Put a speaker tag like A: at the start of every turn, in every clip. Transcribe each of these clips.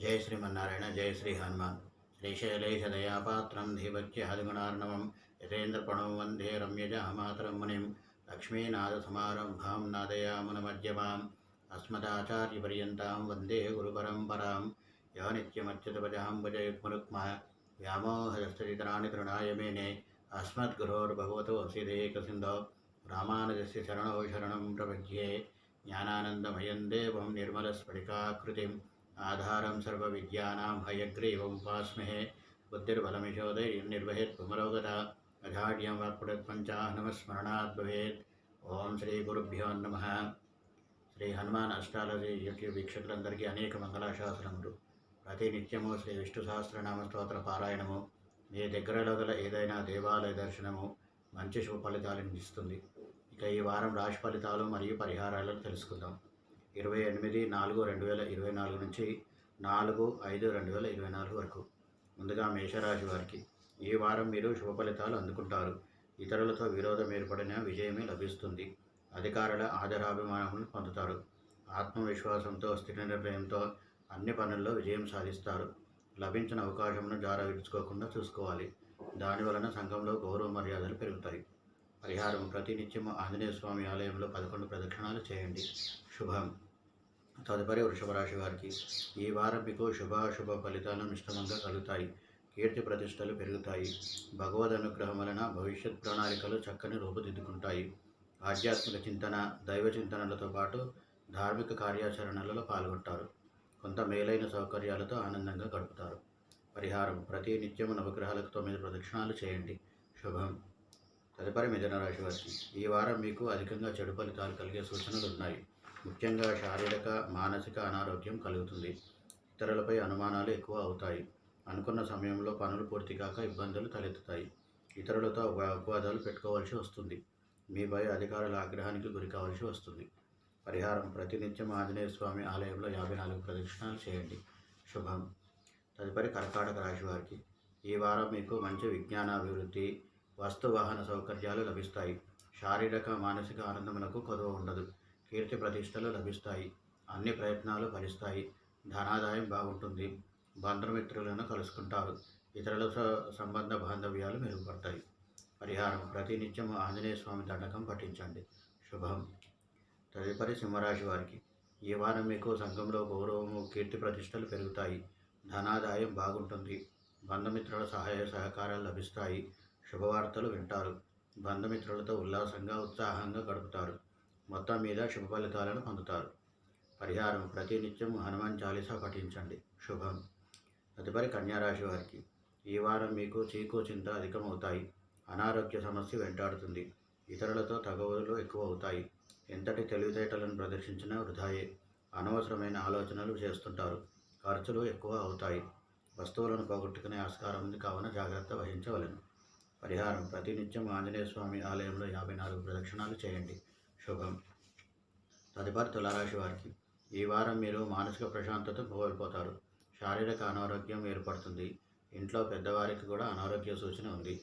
A: జయ శ్రీమన్నారాయణ జయ శ్రీ హనుమాన్. శ్రీశైలేశదయాపాత్రం ధీవత్యహదిగుణార్ణవం యతేంద్రపణం వందే రమ్యజహమాతరం మునిం లక్ష్మీనాథసమారంభాం నాదయామునమధ్యమాం అస్మదాచార్యపర్యంతాం వందే గురుపరంపరాం యో నిత్యమచ్యుతపజాం భజయుగ్మరుక్మ వ్యామోహదస్తరితరాణి తృణాయ మేనే అస్మద్గురోర్భగవతో సిదేకసిందో రామానుజస్య శరణో శరణం ప్రపద్యే జ్ఞానానందమయం దేవం నిర్మలస్ఫటికాకృతిం. ఆధారం సర్వ విద్యానాం హయగ్రీవం ఉపాస్మహే బుద్ధిర్బలమిశోధైర్యం నిర్వహేత్ పుమరోగత అఘాఢ్యం వాక్పడత్పంచాహ్నమస్మరణాత్ భవేత్ ఓం శ్రీ గురుభ్యో నమ శ్రీ హనుమాన్ అష్టాలజీ యూట్యూబ్ వీక్షకులందరికీ అనేక మంగళాశాసనములు ప్రతి నిత్యము శ్రీ విష్ణు సహస్రనామ స్తోత్ర పారాయణము మీ దగ్గరలో గల ఏదైనా దేవాలయ దర్శనము మంచి శుభ ఫలితాలను ఇస్తుంది. ఇక ఈ వారం రాశి ఫలితాలు మరియు పరిహారాలను తెలుసుకుందాం. ఇరవై ఎనిమిది నాలుగు రెండు వేల ఇరవై నాలుగు నుంచి నాలుగు ఐదు రెండు వేల ఇరవై నాలుగు వరకు. ముందుగా మేషరాశి వారికి ఈ వారం మీరు శుభ ఫలితాలు అందుకుంటారు. ఇతరులతో విరోధం ఏర్పడిన విజయమే లభిస్తుంది. అధికారుల ఆదరాభిమానములను పొందుతారు. ఆత్మవిశ్వాసంతో స్థిర నిర్ణయంతో అన్ని పనుల్లో విజయం సాధిస్తారు. లభించిన అవకాశమును జార విడుచుకోకుండా చూసుకోవాలి. దాని వలన సంఘంలో గౌరవ మర్యాదలు పెరుగుతాయి. పరిహారం ప్రతినిత్యము ఆంజనేయ స్వామి ఆలయంలో పదకొండు ప్రదక్షిణాలు చేయండి. శుభం. తదుపరి వృషభ రాశి వారికి ఈ వారం మీకు శుభాశుభ ఫలితాలు మిశ్రమంగా కలుగుతాయి. కీర్తి ప్రతిష్టలు పెరుగుతాయి. భగవద్ అనుగ్రహం వలన భవిష్యత్ ప్రణాళికలు చక్కని రూపుదిద్దుకుంటాయి. ఆధ్యాత్మిక చింతన దైవ చింతనలతో పాటు ధార్మిక కార్యాచరణలలో పాల్గొంటారు. కొంత మేలైన సౌకర్యాలతో ఆనందంగా గడుపుతారు. పరిహారం ప్రతి నిత్యము నవగ్రహాలకు తొమ్మిది ప్రదక్షిణాలు చేయండి. శుభం. తదుపరి మిథున రాశి వారికి ఈ వారం మీకు అధికంగా చెడు ఫలితాలు కలిగే సూచనలు ఉన్నాయి. ముఖ్యంగా శారీరక మానసిక అనారోగ్యం కలుగుతుంది. ఇతరులపై అనుమానాలు ఎక్కువ అవుతాయి. అనుకున్న సమయంలో పనులు పూర్తి కాక ఇబ్బందులు తలెత్తుతాయి. ఇతరులతో అపవాదాలు పెట్టుకోవాల్సి వస్తుంది. మీపై అధికారుల ఆగ్రహానికి గురి కావాల్సి వస్తుంది. పరిహారం ప్రతినిత్యం ఆంజనేయ స్వామి ఆలయంలో యాభై నాలుగు ప్రదక్షిణాలు చేయండి. శుభం. తదుపరి కర్కాటక రాశి వారికి. ఈ వారం మీకు మంచి విజ్ఞానాభివృద్ధి వస్తు వాహన సౌకర్యాలు లభిస్తాయి. శారీరక మానసిక ఆనందములకు కొదవ ఉండదు. కీర్తి ప్రతిష్టలు లభిస్తాయి. అన్ని ప్రయత్నాలు ఫలిస్తాయి. ధనాదాయం బాగుంటుంది. బంధుమిత్రులను కలుసుకుంటారు. ఇతరుల సంబంధ బాంధవ్యాలు మెరుగుపడతాయి. పరిహారం ప్రతినిత్యం ఆంజనేయ స్వామి దండకం పఠించండి. శుభం. తదుపరి సింహరాశి వారికి. ఈ వారం మీకు సంఘంలో గౌరవము కీర్తి ప్రతిష్టలు పెరుగుతాయి. ధనాదాయం బాగుంటుంది. బంధుమిత్రుల సహాయ సహకారాలు లభిస్తాయి. శుభవార్తలు వింటారు. బంధుమిత్రులతో ఉల్లాసంగా ఉత్సాహంగా గడుపుతారు. మొత్తం మీద శుభ ఫలితాలను పొందుతారు. పరిహారం ప్రతినిత్యం హనుమాన్ చాలీసా పఠించండి. శుభం. తదుపరి కన్యారాశి వారికి ఈ వారం మీకు చీకు చింత అధికమవుతాయి. అనారోగ్య సమస్య వెంటాడుతుంది. ఇతరులతో తగవులు ఎక్కువ అవుతాయి ఎంతటి తెలివితేటలను ప్రదర్శించినా వృధాయే. అనవసరమైన ఆలోచనలు చేస్తుంటారు. ఖర్చులు ఎక్కువ అవుతాయి. వస్తువులను పోగొట్టుకునే ఆస్కారం ఉంది కావున జాగ్రత్త వహించవలను. పరిహారం ప్రతినిత్యం ఆంజనేయ స్వామి ఆలయంలో యాభై నాలుగు ప్రదక్షిణాలు చేయండి. శుభం. తదుపరి తులారాశి వారికి ఈ వారం మీరు మానసిక ప్రశాంతత కోల్పోతారు శారీరక అనారోగ్యం ఏర్పడుతుంది. ఇంట్లో పెద్దవారికి కూడా అనారోగ్య సూచన ఉంది.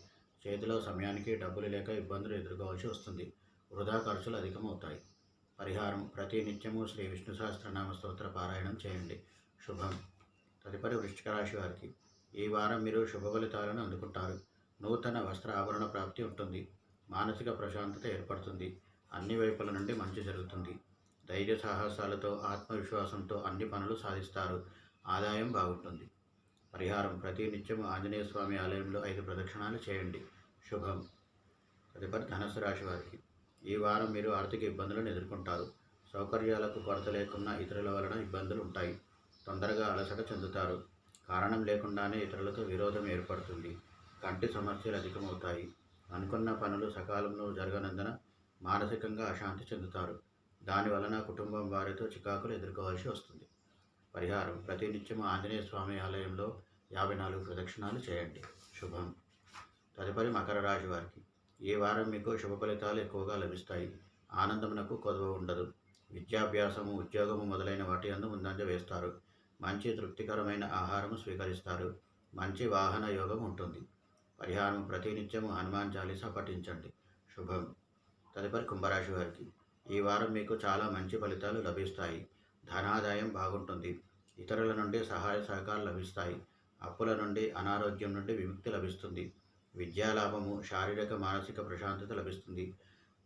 A: చేతిలో సమయానికి డబ్బులు లేక ఇబ్బందులు ఎదుర్కోవాల్సి వస్తుంది. వృధా ఖర్చులు అధికమవుతాయి. పరిహారం ప్రతి నిత్యము శ్రీ విష్ణు సహస్రనామ స్తోత్ర పారాయణం చేయండి. శుభం. తదుపరి వృష్టిక రాశి వారికి ఈ వారం మీరు శుభ ఫలితాలను అందుకుంటారు. నూతన వస్త్ర ఆభరణ ప్రాప్తి ఉంటుంది. మానసిక ప్రశాంతత ఏర్పడుతుంది. అన్ని వైపుల నుండి మంచి జరుగుతుంది. ధైర్య సాహసాలతో ఆత్మవిశ్వాసంతో అన్ని పనులు సాధిస్తారు. ఆదాయం బాగుంటుంది. పరిహారం ప్రతి నిత్యం ఆంజనేయ స్వామి ఆలయంలో ఐదు ప్రదక్షిణాలు చేయండి. శుభం. తదుపరి ధనుసు రాశి వారికి. ఈ వారం మీరు ఆర్థిక ఇబ్బందులను ఎదుర్కొంటారు. సౌకర్యాలకు కొరత లేకున్నా ఇతరుల వలన ఇబ్బందులు ఉంటాయి. తొందరగా అలసట చెందుతారు. కారణం లేకుండానే ఇతరులతో విరోధం ఏర్పడుతుంది. కంటి సమస్యలు అధికమవుతాయి. అనుకున్న పనులు సకాలంలో జరగనందున మానసికంగా అశాంతి చెందుతారు. దానివలన కుటుంబం వారితో చికాకులు ఎదుర్కోవాల్సి వస్తుంది. పరిహారం ప్రతినిత్యం ఆంజనేయ స్వామి ఆలయంలో యాభై నాలుగు ప్రదక్షిణాలు చేయండి. శుభం. తదుపరి మకర రాశి వారికి. ఈ వారం మీకు శుభ ఫలితాలు ఎక్కువగా లభిస్తాయి? ఆనందమునకు కొదవ ఉండదు. విద్యాభ్యాసము ఉద్యోగము మొదలైన వాటి అందు ముందంజ వేస్తారు. మంచి తృప్తికరమైన ఆహారము స్వీకరిస్తారు. మంచి వాహన యోగం ఉంటుంది. పరిహారం ప్రతినిత్యము హనుమాన్ చాలీసా పఠించండి. శుభం. తదుపరి కుంభరాశి వారికి. ఈ వారం మీకు చాలా మంచి ఫలితాలు లభిస్తాయి. ధనాదాయం బాగుంటుంది. ఇతరుల నుండి సహాయ సహకారాలు లభిస్తాయి. అప్పుల నుండి అనారోగ్యం నుండి విముక్తి లభిస్తుంది. విద్యాలాభము శారీరక మానసిక ప్రశాంతత లభిస్తుంది.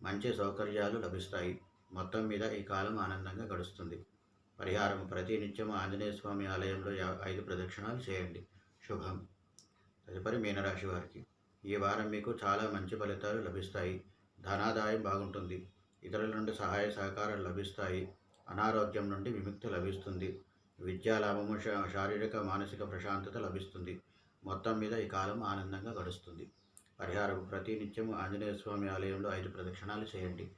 A: మంచి సౌకర్యాలు లభిస్తాయి. మొత్తం మీద ఈ కాలం ఆనందంగా గడుస్తుంది. పరిహారం ప్రతి నిత్యం ఆంజనేయ స్వామి ఆలయంలో యా- ఐదు ప్రదక్షిణాలు చేయండి. శుభం. తదుపరి మీనరాశి వారికి. ఈ వారం మీకు చాలా మంచి ఫలితాలు లభిస్తాయి. ధనాదాయం బాగుంటుంది. ఇతరుల నుండి సహాయ సహకారాలు లభిస్తాయి. అనారోగ్యం నుండి విముక్తి లభిస్తుంది. విద్యా లాభము శారీరక మానసిక ప్రశాంతత లభిస్తుంది. మొత్తం మీద ఈ కాలం ఆనందంగా గడుస్తుంది. పరిహారం ప్రతి నిత్యం ఆంజనేయ స్వామి ఆలయంలో ఐదు ప్రదక్షిణాలు చేయండి.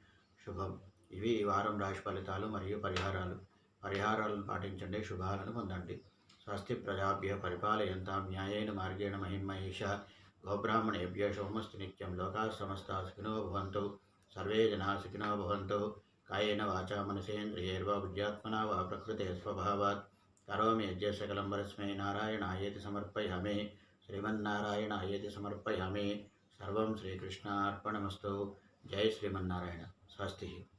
A: శుభం. ఇవి ఈ వారం రాశి ఫలితాలు మరియు పరిహారాలు. పరిహారాలను పాటించండి శుభాలను పొందండి. స్వస్తి ప్రజాభ్య పరిపాలయంతాం. న్యాయేన మార్గేణ మహిమహేష गोब्राह्मणेभ्य होमस्तु नित्यं लोका समस्ता सुखिनो भवन्तु। सर्वे जनाः सुखिनो भवन्तु। कायेन वाचा मनसेन्द्रियैर्वा बुद्ध्यात्मना वा प्रकृते स्वभावात्। करोमि यज्ञ सकलं वरस्मै नारायणायेति समर्पयामि। श्रीमन्नारायणायेति समर्पयामि। सर्वं श्रीकृष्णार्पणमस्तु। जय श्रीमन्नारायण। स्वस्ति।